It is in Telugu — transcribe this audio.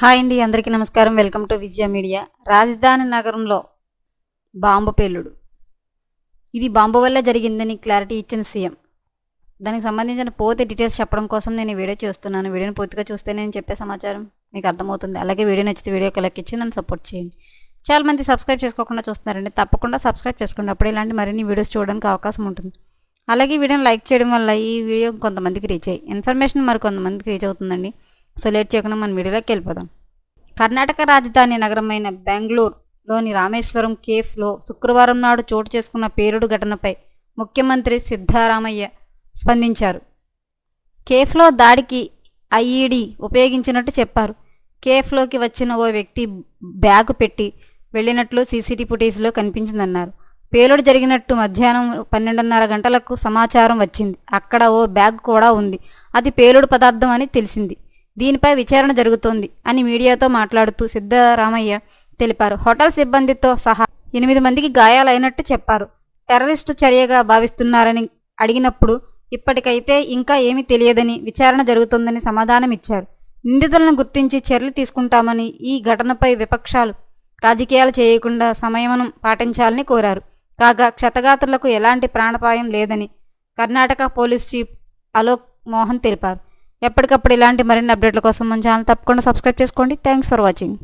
హాయ్ అండి అందరికీ నమస్కారం. Welcome to Vijaya media. రాజధాని నగరంలో బాంబు పేలుడు. ఇది బాంబు వల్ల జరిగిందని క్లారిటీ ఇచ్చిన సీఎం. దానికి సంబంధించిన పూర్తి డీటెయిల్స్ చెప్పడం కోసం నేను వీడియో చూస్తున్నాను. వీడియోని పూర్తిగా చూస్తే నేను చెప్పే సమాచారం మీకు అర్థమవుతుంది. అలాగే వీడియో నచ్చితే వీడియో లైక్ ఇచ్చి నన్ను సపోర్ట్ చేయండి. చాలా మంది సబ్స్క్రైబ్ చేసుకోకుండా చూస్తున్నారండి. తప్పకుండా సబ్స్క్రైబ్ చేసుకోండి. అప్పుడు ఇలాంటి మరిన్ని వీడియోస్ చూడడానికి అవకాశం ఉంటుంది. అలాగే వీడియోని లైక్ చేయడం వల్ల ఈ వీడియో కొంతమందికి రీచ్ అయ్యి ఇన్ఫర్మేషన్ మరి కొంతమందికి రీచ్ అవుతుందండి. సో లేట్ చేయకుండా మన వీడియోలోకి వెళ్ళిపోదాం. కర్ణాటక రాజధాని నగరమైన బెంగళూరులోని రామేశ్వరం కేఫ్లో శుక్రవారం నాడు చోటు చేసుకున్న పేలుడు ఘటనపై ముఖ్యమంత్రి సిద్ధారామయ్య స్పందించారు. కేఫ్లో దాడికి ఐఈడి ఉపయోగించినట్టు చెప్పారు. కేఫ్లోకి వచ్చిన ఓ వ్యక్తి బ్యాగు పెట్టి వెళ్ళినట్లు సీసీటీ ఫుటేజ్లో కనిపించిందన్నారు. పేలుడు జరిగినట్టు మధ్యాహ్నం పన్నెండున్నర గంటలకు సమాచారం వచ్చింది. అక్కడ ఓ బ్యాగ్ కూడా ఉంది. అది పేలుడు పదార్థం అని తెలిసింది. దీనిపై విచారణ జరుగుతోంది అని మీడియాతో మాట్లాడుతూ సిద్ధరామయ్య తెలిపారు. హోటల్ సిబ్బందితో సహా ఎనిమిది మందికి గాయాలైనట్టు చెప్పారు. టెర్రరిస్టు చర్యగా భావిస్తున్నారని అడిగినప్పుడు ఇప్పటికైతే ఇంకా ఏమీ తెలియదని విచారణ జరుగుతుందని సమాధానమిచ్చారు నిందితులను గుర్తించి చర్యలు తీసుకుంటామని ఈ ఘటనపై విపక్షాలు రాజకీయాలు చేయకుండా సంయమనం పాటించాలని కోరారు. కాగా క్షతగాత్రులకు ఎలాంటి ప్రాణపాయం లేదని కర్ణాటక పోలీస్ చీఫ్ అలోక్ మోహన్ తెలిపారు. ఎప్పటికప్పుడు ఇలాంటి మరిన్ని అప్డేట్ల కోసం మన ఛానల్ తప్పకుండా సబ్స్క్రైబ్ చేసుకోండి. Thanks for watching